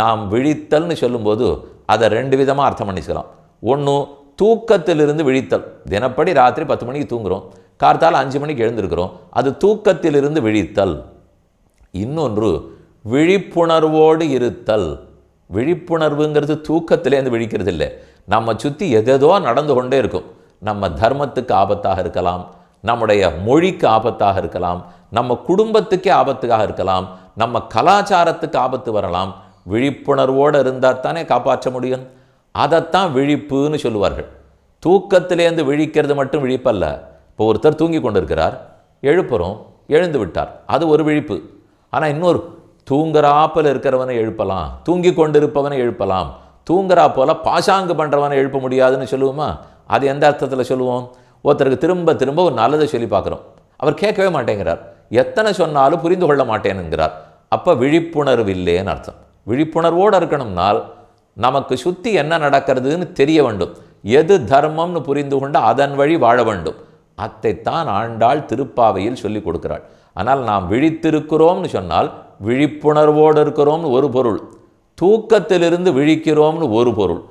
நாம் விழித்தல்னு சொல்லும்போது அதை ரெண்டு விதமாக அர்த்தம் பண்ணிக்கலாம் ஒன்று தூக்கத்திலிருந்து விழித்தல். தினப்படி ராத்திரி பத்து மணிக்கு தூங்குறோம். கார்த்தால் அஞ்சு மணிக்கு எழுந்திருக்கிறோம். அது தூக்கத்திலிருந்து விழித்தல். இன்னொன்று விழிப்புணர்வோடு இருத்தல். விழிப்புணர்வுங்கிறது தூக்கத்திலேருந்து விழிக்கிறது இல்லை நம்ம சுற்றி எதேதோ நடந்து கொண்டே இருக்கும். நம்ம தர்மத்துக்கு ஆபத்தாக இருக்கலாம். நம்முடைய மொழிக்கு ஆபத்தாக இருக்கலாம். நம்ம குடும்பத்துக்கே ஆபத்துக்காக இருக்கலாம். நம்ம கலாச்சாரத்துக்கு ஆபத்து வரலாம். விழிப்புணர்வோடு இருந்தால் தானே காப்பாற்ற முடியும்? அதைத்தான் விழிப்புன்னு சொல்லுவார்கள். தூக்கத்திலேருந்து விழிக்கிறது மட்டும் விழிப்பல்ல. இப்போ ஒருத்தர் தூங்கி கொண்டிருக்கிறார் எழுப்புறோம் எழுந்து விட்டார். அது ஒரு விழிப்பு. ஆனால் இன்னொரு தூங்குறாப்பில் இருக்கிறவனை எழுப்பலாம் தூங்கி கொண்டிருப்பவனை எழுப்பலாம் தூங்குறா போல பாசாங்கு பண்ணுறவனை எழுப்ப முடியாதுன்னு சொல்லுவோமா? அது எந்த அர்த்தத்தில் சொல்லுவோம்? ஒருத்தருக்கு திரும்ப திரும்ப ஒரு நல்லதை சொல்லி பார்க்குறோம். அவர் கேட்கவே மாட்டேங்கிறார். எத்தனை சொன்னாலும் புரிந்து கொள்ள மாட்டேனுங்கிறார் அப்போ விழிப்புணர்வு இல்லைன்னு அர்த்தம். விழிப்புணர்வோடு இருக்கணும்னால் நமக்கு சுற்றி என்ன நடக்கிறதுன்னு தெரிய வேண்டும். எது தர்மம்னு புரிந்து கொண்டு அதன் வழி வாழ வேண்டும். அதைத்தான் ஆண்டாள் திருப்பாவையில் சொல்லி கொடுக்கிறாள். ஆனால் நாம் விழித்திருக்கிறோம்னு சொன்னால் விழிப்புணர்வோடு இருக்கிறோம்னு ஒரு பொருள். தூக்கத்திலிருந்து விழிக்கிறோம்னு ஒரு பொருள்.